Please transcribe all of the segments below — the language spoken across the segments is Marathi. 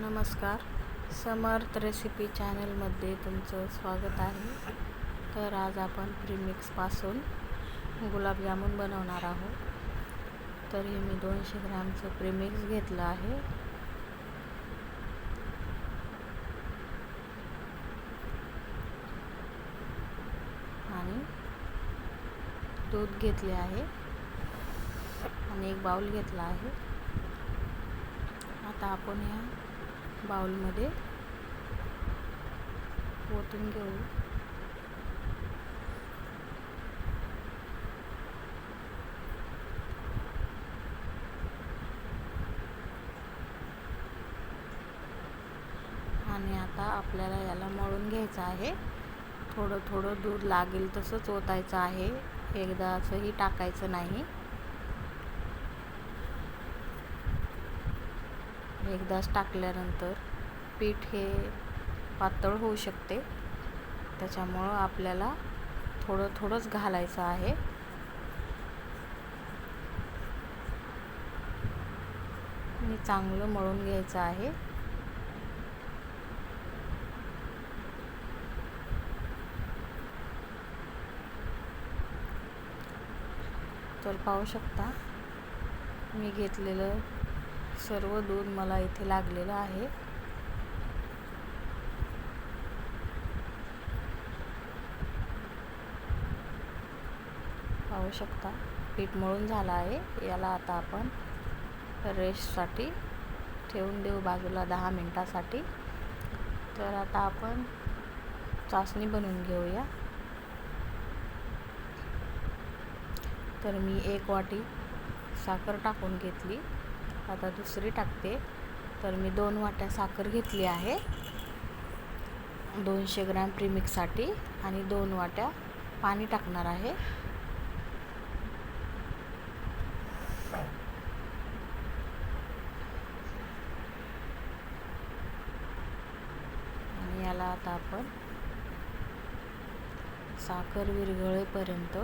नमस्कार. समर्थ रेसिपी चॅनलमध्ये तुमचं स्वागत आहे. तर आज आपण प्रीमिक्सपासून गुलाबजामुन बनवणार आहोत. तर हे मी दोनशे ग्रॅमचं प्रीमिक्स घेतलं आहे. आणि दूध घेतले आहे. आणि एक बाउल घेतला आहे. आता आपण या बाउलमध्ये ओतून घेऊ. आणि आता आपल्याला याला मळून घ्यायचं आहे. थोडं थोडं दूध लागेल तसंच ओतायचं आहे. एकदा असंही टाकायचं नाही. एकदाच टाकल्यानंतर पीठ हे पातळ होऊ शकते. त्याच्यामुळं आपल्याला थोडं थोडंच घालायचं आहे. आणि चांगलं मळून घ्यायचं आहे. तर पाहू शकता मी घेतलेलं सर्व दूध मला इथे लागलेलं आहे. पाहू शकता पीठ मळून झालं आहे. याला आता आपण रेस्टसाठी ठेवून देऊ बाजूला दहा मिनटासाठी. तर आता आपण चाचणी बनवून घेऊया. तर मी एक वाटी साखर टाकून घेतली. आता दुसरी टाकते. तर मी दोन वाट्या साखर घेतली आहे. दोनशे ग्रॅम प्रीमिक्ससाठी आणि दोन वाट्या पाणी टाकणार आहे. आणि याला आता आपण साखर विरघळेपर्यंत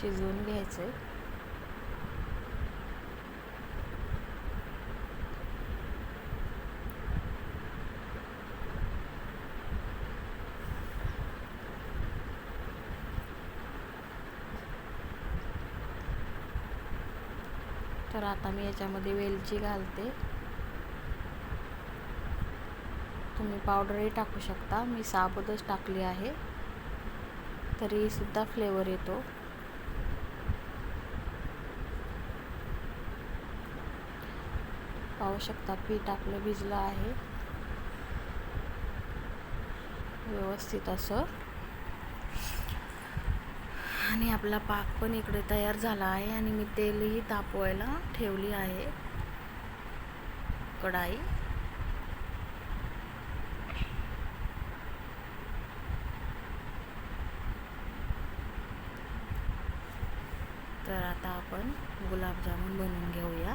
शिजवून घ्यायचं आहे तर आता मी याच्यामध्ये वेलची घालते. तुम्ही पावडरही टाकू शकता. मी साबूतच टाकली आहे. तरी सुद्धा फ्लेवर येतो. पाहू शकता पीठ आपलं भिजलं आहे. व्यवस्थित असं. आणि आपला पाक पण इकडे तयार झाला आहे आणि मी तेलही तापवायला ठेवली आहे. कढाई. तर आता आपण गुलाबजामुन बनवून घेऊया.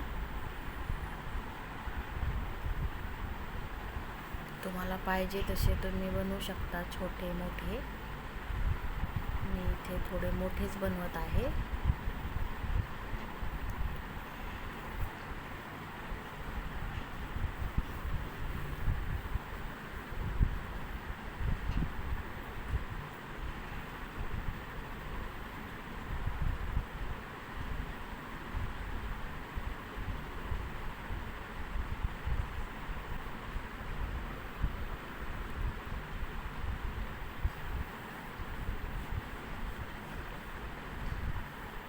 तुम्हाला पाहिजे तसे तुम्ही बनवू शकता छोटे मोठे मी इथे थोडे मोठेच बनवत आहे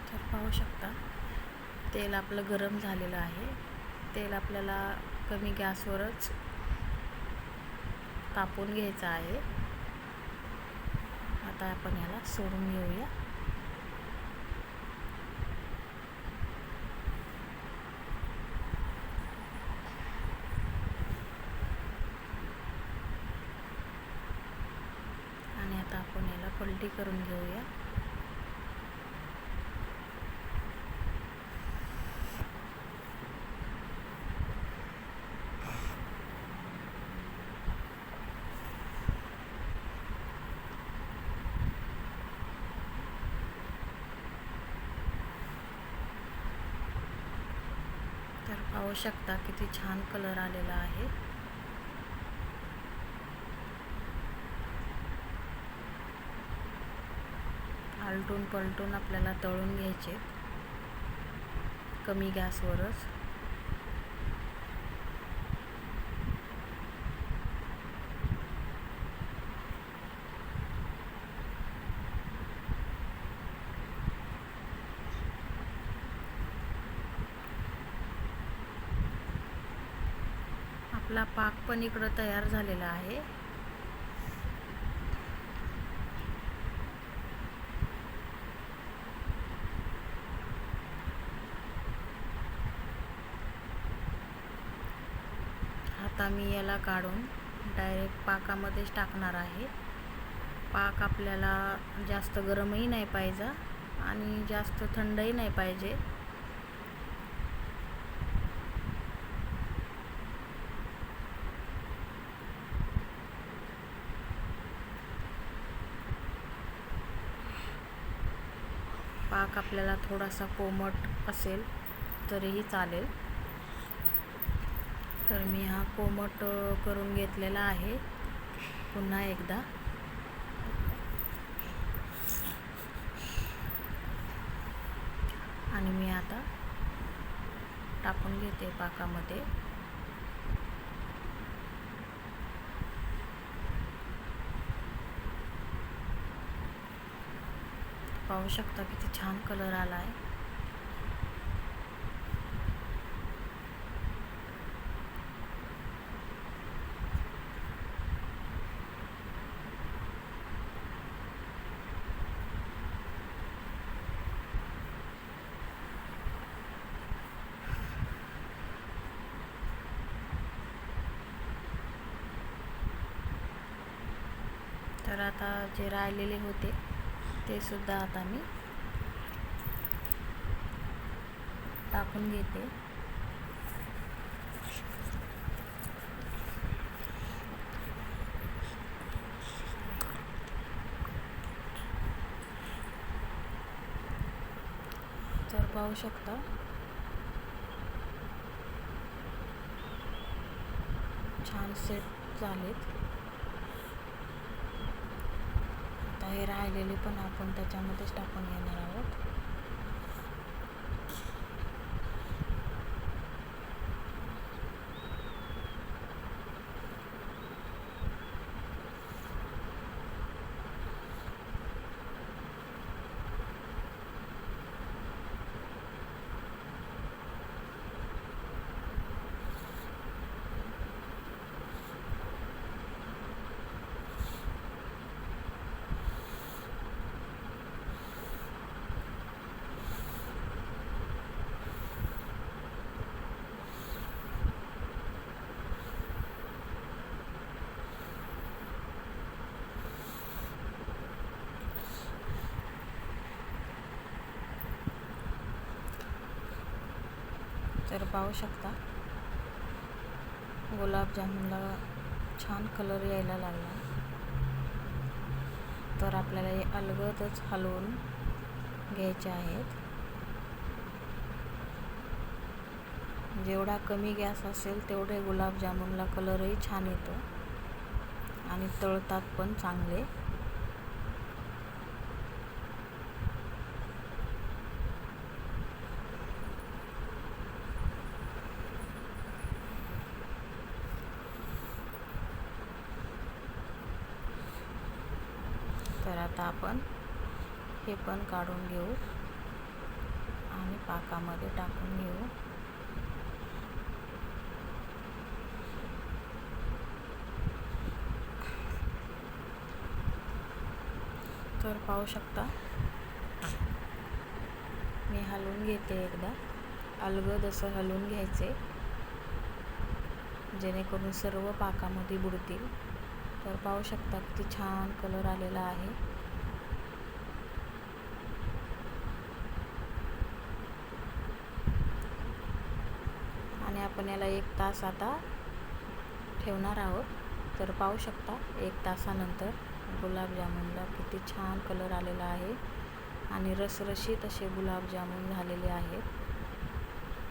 तर पाहू शकता. तेल आपलं गरम झालेलं आहे. तेल आपल्याला कमी गॅसवरच तापून घ्यायचं आहे. आता आपण याला सोडून घेऊया. आणि आता आपण याला पलटी करून घेऊया. तर पाहू शकता किती छान कलर आलेला आहे. आलटून पलटून आपल्याला तळून घ्यायचे. कमी गॅसवरच. आपला पाक पण इकडं तयार झालेला आहे. आता मी याला काढून डायरेक्ट पाकामध्येच टाकणार आहे. पाक आपल्याला जास्त गरमही नाही पाहिजे आणि जास्त थंडही नाही पाहिजे. पाक आपल्याला थोडासा कोमट असेल तरीही चालेल. तर मी हा कोमट करून घेतलेला आहे. पुन्हा एकदा. आणि मी आता टाकून घेते पाकामध्ये. पाहू शकता किती छान कलर आला आहे तर आता जे राहिलेले होते ते सुद्धा आता मी टाकून घेते. तर पाहू शकता. छान सेट झालेत. आता हे राहिलेले पण आपण त्याच्यामध्येच टाकून घेणार आहोत. तर पाहू शकता. गुलाबजामुनला छान कलर यायला लागला. तर आपल्याला हे अलगदच हलवून घ्यायचे आहेत. जेवढा कमी गॅस असेल तेवढे गुलाबजामुनला कलरही छान येतो. आणि तळतात पण चांगले. तर आता आपण हे पण काढून घेऊ आणि पाकामध्ये टाकून घेऊ. तर पाहू शकता मी हलवून घेते एकदा. अलगद असं हलवून घ्यायचे जेणेकरून सर्व पाकामध्ये बुडतील. तर पाहू शकता किती छान कलर आलेला आहे. आणि आपण याला एक तास आता ठेवणार आहोत. तर पाहू शकता एक तासानंतर गुलाबजामुनला किती छान कलर आलेला आहे. आणि रसरशीत असे गुलाबजामुन झालेले आहेत.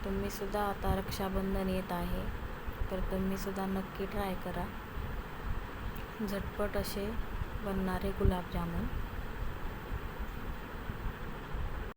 तुम्हीसुद्धा आता रक्षाबंधन येत आहे. तर तुम्हीसुद्धा नक्की ट्राय करा. झटपट असे बनणारे गुलाबजामुन.